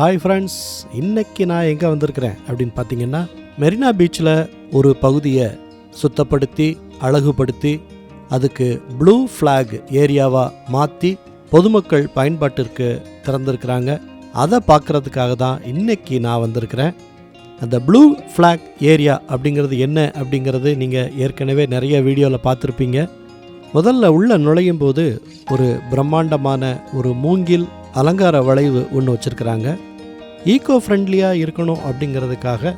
Hi friends இன்னைக்கு நான் எங்கே வந்திருக்கிறேன் அப்படின்னு பார்த்தீங்கன்னா மெரினா பீச்சில் ஒரு பகுதியை சுத்தப்படுத்தி அழகுபடுத்தி அதுக்கு ப்ளூ ஃப்ளாக் ஏரியாவாக மாற்றி பொதுமக்கள் பயன்பாட்டிற்கு திறந்திருக்கிறாங்க. அதை பார்க்குறதுக்காக தான் இன்னைக்கு நான் வந்திருக்கிறேன். அந்த ப்ளூ ஃப்ளாக் ஏரியா அப்படிங்கிறது என்ன அப்படிங்கிறது நீங்கள் ஏற்கனவே நிறைய வீடியோவில் பார்த்துருப்பீங்க. முதல்ல உள்ளே நுழையும் போது ஒரு பிரம்மாண்டமான ஒரு மூங்கில் அலங்கார வளைவு ஒன்று வச்சுருக்கிறாங்க. ஈகோ ஃப்ரெண்ட்லியாக இருக்கணும் அப்படிங்கிறதுக்காக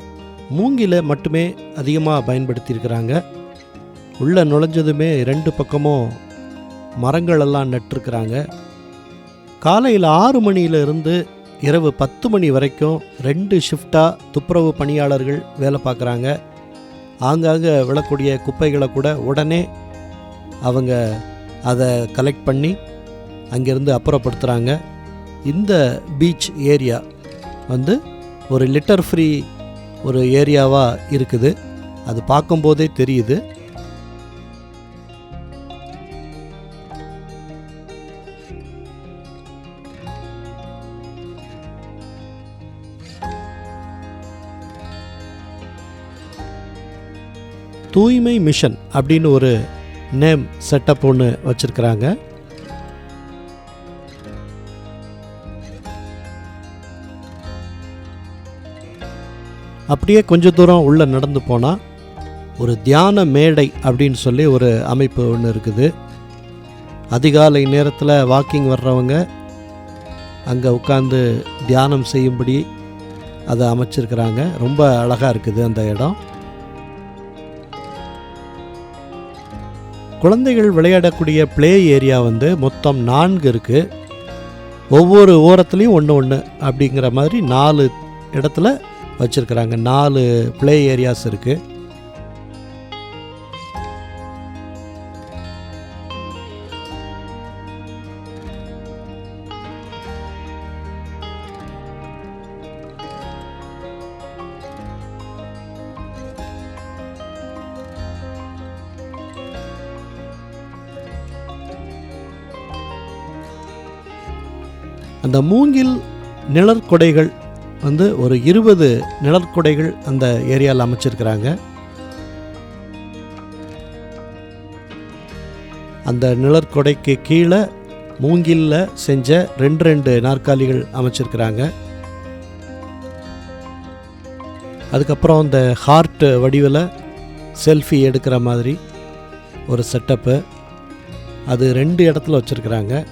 மூங்கில மட்டுமே அதிகமாக பயன்படுத்தியிருக்கிறாங்க. உள்ளே நுழைஞ்சதுமே ரெண்டு பக்கமும் மரங்களெல்லாம் நட்டிருக்கிறாங்க. காலையில் ஆறு மணியிலிருந்து இரவு பத்து மணி வரைக்கும் ரெண்டு ஷிஃப்டாக துப்புரவு பணியாளர்கள் வேலை பார்க்குறாங்க. ஆங்காங்கே விழக்கூடிய குப்பைகளை கூட உடனே அவங்க அதை கலெக்ட் பண்ணி அங்கேருந்து அப்புறப்படுத்துகிறாங்க இந்த பீச் ஏரியா வந்து ஒரு லிட்டர் ஃப்ரீ ஒரு ஏரியாவாக இருக்குது. அது பார்க்கும்போதே தெரியுது. தூய்மை மிஷன் அப்படின்னு ஒரு நேம் செட்டப் ஒன்று வச்சுருக்கிறாங்க. அப்படியே கொஞ்ச தூரம் உள்ளே நடந்து போனால் ஒரு தியான மேடை அப்படின்னு சொல்லி ஒரு அமைப்பு ஒன்று இருக்குது. அதிகாலை நேரத்தில் வாக்கிங் வர்றவங்க அங்கே உட்காந்து தியானம் செய்யும்படி அதை அமைச்சிருக்கிறாங்க. ரொம்ப அழகாக இருக்குது அந்த இடம். குழந்தைகள் விளையாடக்கூடிய ப்ளே ஏரியா வந்து மொத்தம் நான்கு இருக்குது ஒவ்வொரு ஓரத்துலேயும் ஒன்று ஒன்று அப்படிங்கிற மாதிரி நாலு இடத்துல வச்சுருக்கிறாங்க. நாலு ப்ளே ஏரியாஸ் இருக்குது அந்த மூங்கில் நிழற்கொடைகள் வந்து ஒரு இருபது நிழற்கொடைகள் அந்த ஏரியாவில் அமைச்சிருக்கிறாங்க. அந்த நிழற்கொடைக்கு கீழே மூங்கில்ல செஞ்ச ரெண்டு ரெண்டு நாற்காலிகள் அமைச்சிருக்கிறாங்க. அதுக்கப்புறம் அந்த ஹார்ட் வடிவில் செல்ஃபி எடுக்கிற மாதிரி ஒரு செட்டப்பு. அது ரெண்டு இடத்துல வச்சுருக்கிறாங்க.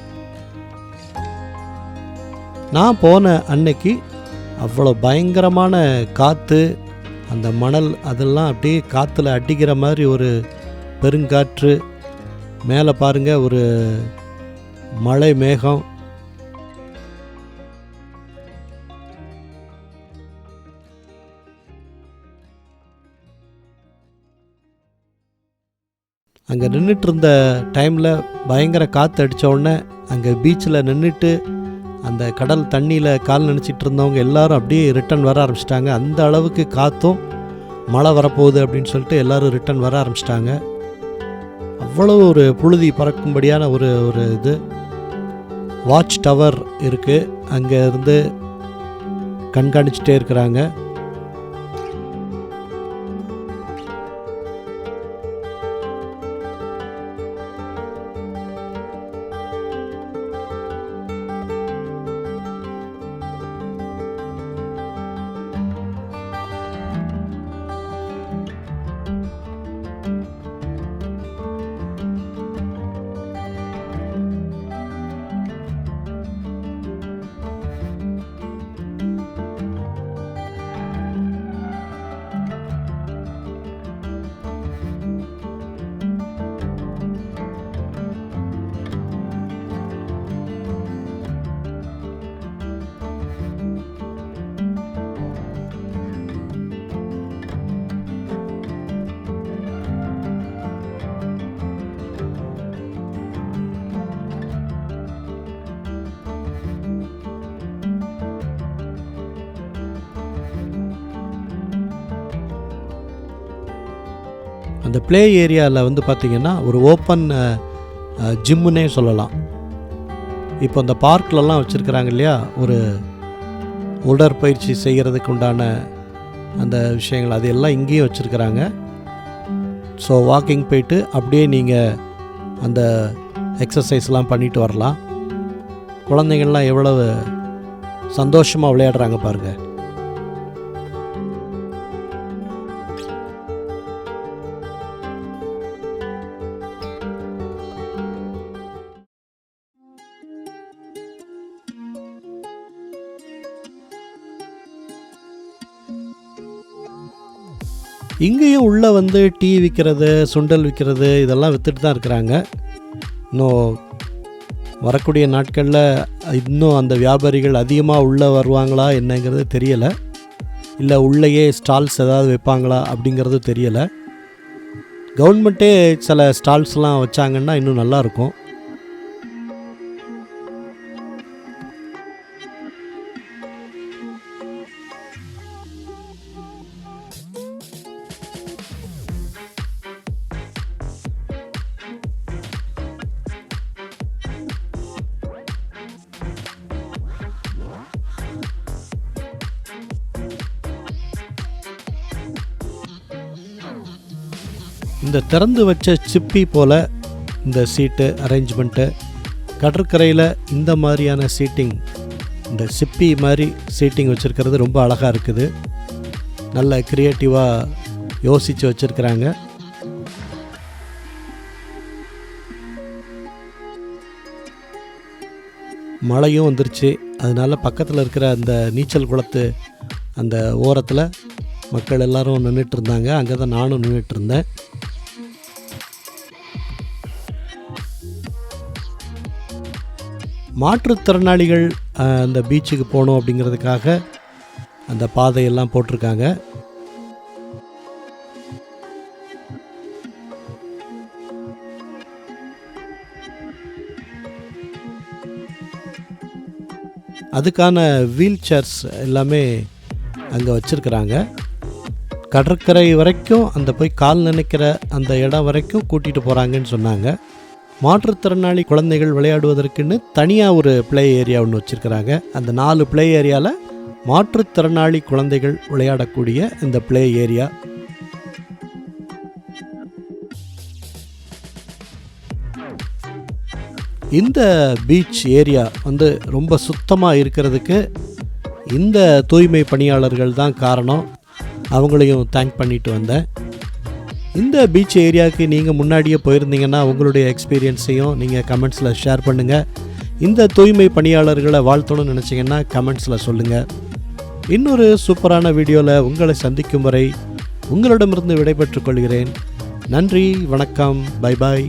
நான் போன அன்னைக்கு அவ்வளோ பயங்கரமான காற்று அந்த மணல் அதெல்லாம் அப்படியே காற்றுல அடிக்கிற மாதிரி ஒரு பெருங்காற்று மேலே பாருங்க ஒரு மழை மேகம். அங்கே நின்றுட்டு இருந்த டைமில் பயங்கர காற்று அடித்த உடனே அங்கே பீச்சில் நின்றுட்டு அந்த கடல் தண்ணியில் கால் நினச்சிட்டு இருந்தவங்க எல்லாரும் அப்படியே ரிட்டன் வர ஆரம்பிச்சிட்டாங்க. அந்த அளவுக்கு காற்றும் மழை வரப்போகுது அப்படின்னு சொல்லிட்டு எல்லாரும் ரிட்டன் வர ஆரம்பிச்சிட்டாங்க. அவ்வளோ ஒரு புழுதி பறக்கும்படியான ஒரு ஒரு இது. வாட்ச் டவர் இருக்குது அங்கே இருந்து கண்காணிச்சிட்டே இருக்கிறாங்க. அந்த ப்ளே ஏரியாவில் வந்து பார்த்திங்கன்னா ஒரு ஓப்பன் ஜிம்முன்னே சொல்லலாம். இப்போ அந்த பார்க்லலாம் வச்சுருக்கிறாங்க இல்லையா? ஒரு உடற்பயிற்சி செய்கிறதுக்கு உண்டான அந்த விஷயங்கள் அது எல்லாம் இங்கேயும் வச்சுருக்கிறாங்க. ஸோ வாக்கிங் போயிட்டு அப்படியே நீங்கள் அந்த எக்ஸசைஸ்லாம் பண்ணிட்டு வரலாம். குழந்தைங்கள்லாம் எவ்வளவு சந்தோஷமாக விளையாடுறாங்க பாருங்கள் இங்கேயும் உள்ளே வந்து டீ விற்கிறது சுண்டல் விற்கிறது இதெல்லாம் விற்றுட்டு தான் இருக்கிறாங்க. இன்னும் வரக்கூடிய நாட்களில் இன்னும் அந்த வியாபாரிகள் அதிகமாக உள்ளே வருவாங்களா என்னங்கிறது தெரியலை. இல்லை உள்ளேயே ஸ்டால்ஸ் ஏதாவது வைப்பாங்களா அப்படிங்கிறது தெரியலை. கவர்மெண்ட்டே சில ஸ்டால்ஸ்லாம் வச்சாங்கன்னா இன்னும் நல்லாயிருக்கும் இந்த திறந்து வச்ச சிப்பி போல் இந்த சீட்டு அரேஞ்ச்மெண்ட்டு கடற்கரையில் இந்த மாதிரியான சீட்டிங் இந்த சிப்பி மாதிரி சீட்டிங் வச்சுருக்கிறது ரொம்ப அழகாக இருக்குது. நல்ல க்ரியேட்டிவாக யோசித்து வச்சுருக்கிறாங்க. மழையும் வந்துருச்சு. அதனால பக்கத்தில் இருக்கிற அந்த நீச்சல் குளத்து அந்த ஓரத்தில் மக்கள் எல்லாரும் நின்றுட்டு இருந்தாங்க. அங்கே தான் நானும் நின்றுட்டு இருந்தேன். மாற்றுத்திறனாளிகள் அந்த பீச்சுக்கு போகணும் அப்படிங்கிறதுக்காக அந்த பாதையெல்லாம் போட்டிருக்காங்க. அதுக்கான வீல் சேர்ஸ் எல்லாமே அங்கே வச்சுருக்குறாங்க. கடற்கரை வரைக்கும் அந்த போய் கால் நினைக்கிற அந்த இடம் வரைக்கும் கூட்டிகிட்டு போகிறாங்கன்னு சொன்னாங்க. மாற்றுத்திறனாளி குழந்தைகள் விளையாடுவதற்குன்னு தனியாக ஒரு பிளே ஏரியா ஒன்று வச்சுருக்கிறாங்க. அந்த நாலு பிளே ஏரியாவில் மாற்றுத்திறனாளி குழந்தைகள் விளையாடக்கூடிய இந்த பிளே ஏரியா இந்த பீச் ஏரியா வந்து ரொம்ப சுத்தமாக இருக்கிறதுக்கு இந்த தூய்மை பணியாளர்கள் தான் காரணம். அவங்களையும் தேங்க் பண்ணிட்டு வந்தேன். இந்த பீச் ஏரியாவுக்கு நீங்கள் முன்னாடியே போயிருந்தீங்கன்னா உங்களுடைய எக்ஸ்பீரியன்ஸையும் நீங்கள் கமெண்ட்ஸில் ஷேர் பண்ணுங்கள் இந்த தூய்மை பணியாளர்களை வாழ்த்தணும்னு நினச்சிங்கன்னா கமெண்ட்ஸில் சொல்லுங்கள் இன்னொரு சூப்பரான வீடியோவில் உங்களை சந்திக்கும் வரை உங்களிடமிருந்து விடைபெற்றுக் கொள்கிறேன். நன்றி வணக்கம் பை பாய்